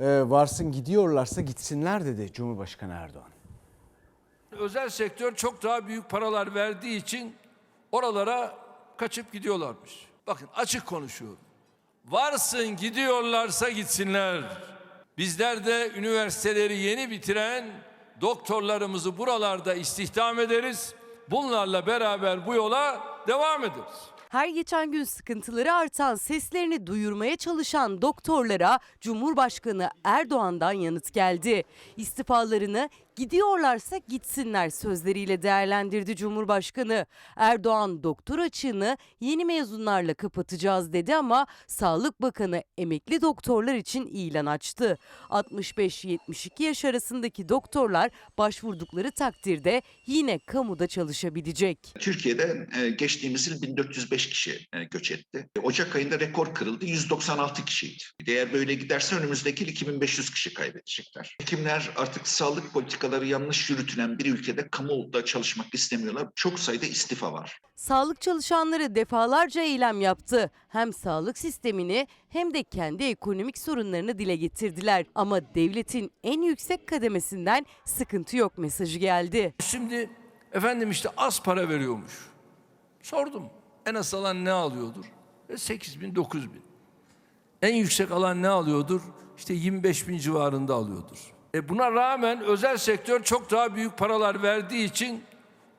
e, varsın gidiyorlarsa gitsinler dedi Cumhurbaşkanı Erdoğan. Özel sektör çok daha büyük paralar verdiği için oralara kaçıp gidiyorlarmış. Bakın açık konuşuyorum. Varsın gidiyorlarsa gitsinler. Bizler de üniversiteleri yeni bitiren doktorlarımızı buralarda istihdam ederiz. Bunlarla beraber bu yola devam ederiz. Her geçen gün sıkıntıları artan, seslerini duyurmaya çalışan doktorlara Cumhurbaşkanı Erdoğan'dan yanıt geldi. İstifalarını gidiyorlarsa gitsinler sözleriyle değerlendirdi Cumhurbaşkanı. Erdoğan doktor açığını yeni mezunlarla kapatacağız dedi ama Sağlık Bakanı emekli doktorlar için ilan açtı. 65-72 yaş arasındaki doktorlar başvurdukları takdirde yine kamuda çalışabilecek. Türkiye'de e, geçtiğimiz yıl 1405 kişi e, göç etti. Ocak ayında rekor kırıldı 196 kişiydi. Eğer böyle giderse önümüzdeki yıl 2500 kişi kaybedecekler. Hekimler artık sağlık politikaları yanlış yürütülen bir ülkede kamuda çalışmak istemiyorlar. Çok sayıda istifa var. Sağlık çalışanları defalarca eylem yaptı. Hem sağlık sistemini hem de kendi ekonomik sorunlarını dile getirdiler. Ama devletin en yüksek kademesinden sıkıntı yok mesajı geldi. Şimdi efendim işte az para veriyormuş. Sordum. En az alan ne alıyordur? E 8 bin, 9 bin. En yüksek alan ne alıyordur? İşte 25 bin civarında alıyordur. E buna rağmen özel sektör çok daha büyük paralar verdiği için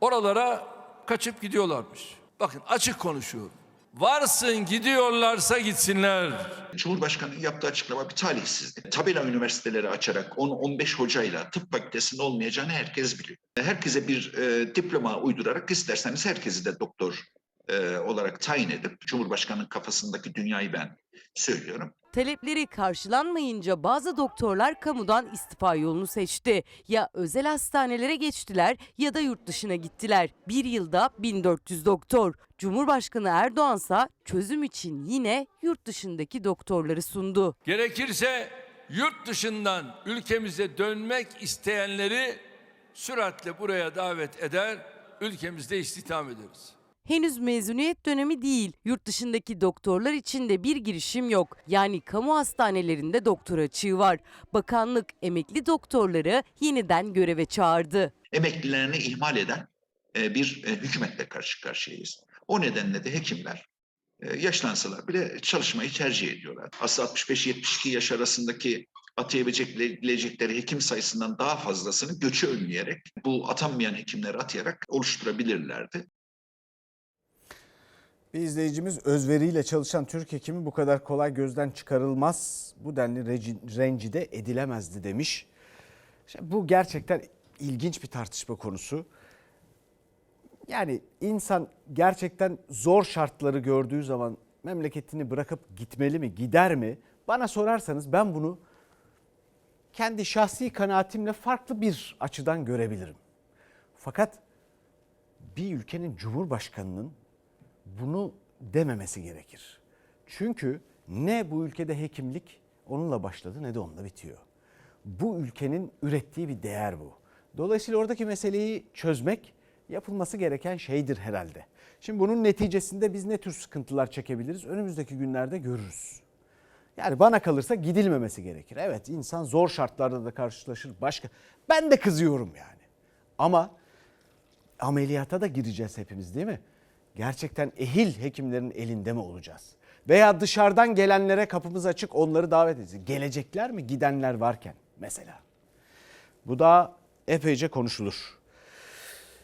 oralara kaçıp gidiyorlarmış. Bakın açık konuşuyorum. Varsın gidiyorlarsa gitsinler. Cumhurbaşkanı'nın yaptığı açıklama bir talihsizlik. Tabela üniversiteleri açarak 10-15 hocayla tıp fakültesinin olmayacağını herkes biliyor. Herkese bir e, diploma uydurarak isterseniz herkesi de doktor e, olarak tayin edip Cumhurbaşkanı'nın kafasındaki dünyayı ben söylüyorum. Talepleri karşılanmayınca bazı doktorlar kamudan istifa yolunu seçti. Ya özel hastanelere geçtiler ya da yurt dışına gittiler. Bir yılda 1400 doktor. Cumhurbaşkanı Erdoğansa çözüm için yine yurt dışındaki doktorları sundu. Gerekirse yurt dışından ülkemize dönmek isteyenleri süratle buraya davet eder, ülkemizde istihdam ederiz. Henüz mezuniyet dönemi değil. Yurt dışındaki doktorlar için de bir girişim yok. Yani kamu hastanelerinde doktor açığı var. Bakanlık emekli doktorları yeniden göreve çağırdı. Emeklilerini ihmal eden e, bir e, hükümetle karşı karşıyayız. O nedenle de hekimler e, yaşlansalar bile çalışmayı tercih ediyorlar. Aslında 65-72 yaş arasındaki atayabilecekleri hekim sayısından daha fazlasını göçü önleyerek bu atanmayan hekimleri atayarak oluşturabilirlerdi. Bir izleyicimiz özveriyle çalışan Türk hekimi bu kadar kolay gözden çıkarılmaz. Bu denli rencide edilemezdi demiş. İşte bu gerçekten ilginç bir tartışma konusu. Yani insan gerçekten zor şartları gördüğü zaman memleketini bırakıp gitmeli mi, gider mi? Bana sorarsanız ben bunu kendi şahsi kanaatimle farklı bir açıdan görebilirim. Fakat bir ülkenin cumhurbaşkanının bunu dememesi gerekir. Çünkü ne bu ülkede hekimlik onunla başladı ne de onunla bitiyor. Bu ülkenin ürettiği bir değer bu. Dolayısıyla oradaki meseleyi çözmek yapılması gereken şeydir herhalde. Şimdi bunun neticesinde biz ne tür sıkıntılar çekebiliriz önümüzdeki günlerde görürüz. Yani bana kalırsa gidilmemesi gerekir. Evet insan zor şartlarda da karşılaşır başka. Ben de kızıyorum yani. Ama ameliyata da gireceğiz hepimiz değil mi? Gerçekten ehil hekimlerin elinde mi olacağız? Veya dışarıdan gelenlere kapımız açık onları davet edeceğiz. Gelecekler mi gidenler varken mesela? Bu da epeyce konuşulur.